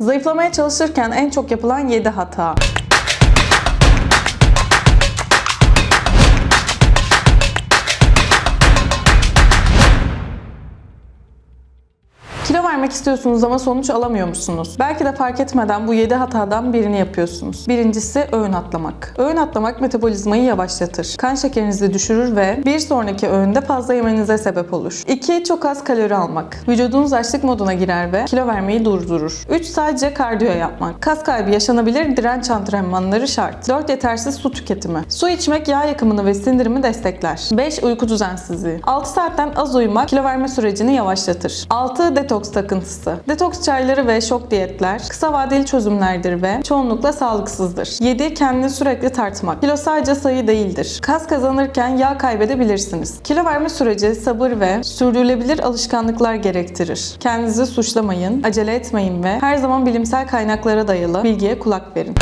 Zayıflamaya çalışırken en çok yapılan 7 hata. Kilo vermek istiyorsunuz ama sonuç alamıyormuşsunuz. Belki de fark etmeden bu 7 hatadan birini yapıyorsunuz. Birincisi öğün atlamak. Öğün atlamak metabolizmayı yavaşlatır. Kan şekerinizi düşürür ve bir sonraki öğünde fazla yemenize sebep olur. 2. Çok az kalori almak. Vücudunuz açlık moduna girer ve kilo vermeyi durdurur. 3. Sadece kardiyo yapmak. Kas kaybı yaşanabilir, direnç antrenmanları şart. 4. Yetersiz su tüketimi. Su içmek yağ yakımını ve sindirimi destekler. 5. Uyku düzensizliği. 6 saatten az uyumak kilo verme sürecini yavaşlatır. 6. Detoks takıntısı. Detoks çayları ve şok diyetler kısa vadeli çözümlerdir ve çoğunlukla sağlıksızdır. 7. Kendini sürekli tartmak. Kilo sadece sayı değildir. Kas kazanırken yağ kaybedebilirsiniz. Kilo verme süreci sabır ve sürdürülebilir alışkanlıklar gerektirir. Kendinizi suçlamayın, acele etmeyin ve her zaman bilimsel kaynaklara dayalı bilgiye kulak verin.